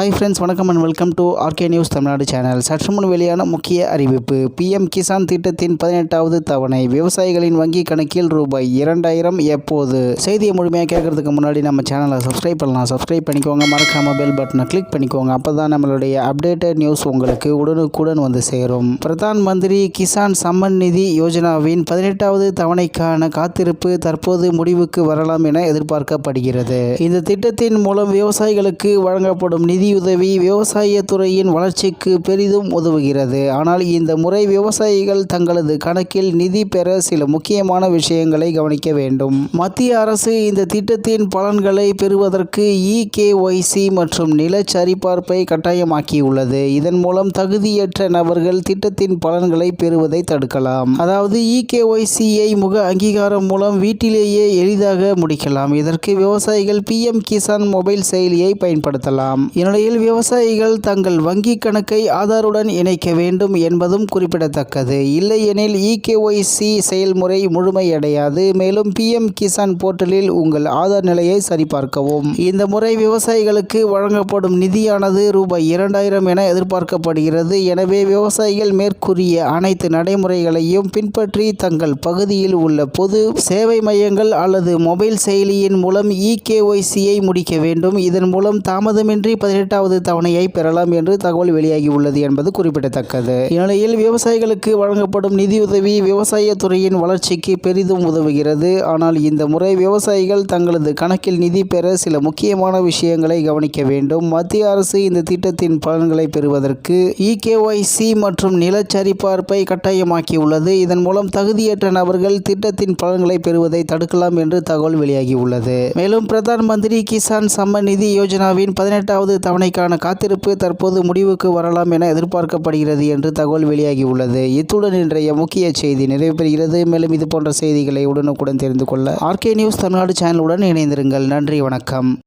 Hi friends வணக்கம் and welcome to RK news Tamil Nadu channel சற்று முன் வெளியான முக்கிய அறிவிப்பு. பிஎம் கிசான் திட்டத்தின் பதினெட்டாவது தவணை. விவசாயிகளின் வங்கி கணக்கில் ரூபாய் இரண்டாயிரம் எப்போது? செய்தியை முழுமையாக கேட்கறதுக்கு முன்னாடி நம்ம சேனலை சப்ஸ்கிரைப் பண்ணலாம். சப்ஸ்கிரைப் பண்ணிக்கோங்க. மறக்காம பெல் பட்டனை கிளிக் பண்ணிக்கோங்க. அப்போ தான் நம்மளுடைய அப்டேட்டட் நியூஸ் உங்களுக்கு உடனுக்குடன் வந்து சேரும். பிரதான் மந்திரி கிசான் சம்மன் நிதி யோஜனாவின் பதினெட்டாவது தவணைக்கான காத்திருப்பு தற்போது முடிவுக்கு வரலாம் என எதிர்பார்க்கப்படுகிறது. இந்த திட்டத்தின் மூலம் விவசாயிகளுக்கு வழங்கப்படும் நிதி நிதியுதவி விவசாய துறையின் வளர்ச்சிக்கு பெரிதும் உதவுகிறது. ஆனால் இந்த முறை விவசாயிகள் தங்களது கணக்கில் நிதி பெற சில முக்கியமான விஷயங்களை கவனிக்க வேண்டும். மத்திய அரசு இந்த திட்டத்தின் பலன்களை பெறுவதற்கு இகேஒய்சி மற்றும் நில சரிபார்ப்பை கட்டாயமாக்கியுள்ளது. இதன் மூலம் தகுதியற்ற நபர்கள் திட்டத்தின் பலன்களை பெறுவதை தடுக்கலாம். அதாவது இகேஒய்சியை முக அங்கீகாரம் மூலம் வீட்டிலேயே எளிதாக முடிக்கலாம். இதற்கு விவசாயிகள் பிஎம் கிசான் மொபைல் செயலியை பயன்படுத்தலாம். நிலையில் விவசாயிகள் தங்கள் வங்கி கணக்கை ஆதாருடன் இணைக்க வேண்டும் என்பதும் குறிப்பிடத்தக்கது. இல்லையெனில் இகேஒய்சி செயல்முறை முழுமையடையாது. மேலும் பிஎம் கிசான் போர்ட்டலில் உங்கள் ஆதார் நிலையை சரிபார்க்கவும். இந்த முறை விவசாயிகளுக்கு வழங்கப்படும் நிதியானது ரூபாய் இரண்டாயிரம் என எதிர்பார்க்கப்படுகிறது. எனவே விவசாயிகள் மேற்கூறிய அனைத்து நடைமுறைகளையும் பின்பற்றி தங்கள் பகுதியில் உள்ள பொது சேவை மையங்கள் அல்லது மொபைல் செயலியின் மூலம் இகேஒய்சியை முடிக்க வேண்டும். இதன் மூலம் தாமதமின்றி பதினெட்டாவது தவணையை பெறலாம் என்று தகவல் வெளியாகியுள்ளது என்பது குறிப்பிடத்தக்கது. இந்நிலையில் விவசாயிகளுக்கு வழங்கப்படும் நிதியுதவி விவசாய துறையின் வளர்ச்சிக்கு பெரிதும் உதவுகிறது. ஆனால் இந்த முறை விவசாயிகள் தங்களது கணக்கில் நிதி பெற சில முக்கியமான விஷயங்களை கவனிக்க வேண்டும். மத்திய அரசு இந்த திட்டத்தின் பலன்களை பெறுவதற்கு இகேஒய்சி மற்றும் நிலச்சரிபார்ப்பை கட்டாயமாக்கியுள்ளது. இதன் மூலம் தகுதியற்ற நபர்கள் திட்டத்தின் பலன்களை பெறுவதை தடுக்கலாம் என்று தகவல் வெளியாகியுள்ளது. மேலும் பிரதான் மந்திரி கிசான் சம்மன் நிதி யோஜனாவின் பதினெட்டாவது தவணைக்கான காத்திருப்பு தற்போது முடிவுக்கு வரலாம் என எதிர்பார்க்கப்படுகிறது என்று தகவல் வெளியாகியுள்ளது. இத்துடன் இன்றைய முக்கிய செய்தி நிறைவு பெறுகிறது மேலும் இது போன்ற செய்திகளை உடனுக்குடன் தெரிந்து கொள்ள ஆர்கே நியூஸ் தமிழ்நாடு சேனலுடன் இணைந்திருங்கள். நன்றி வணக்கம்.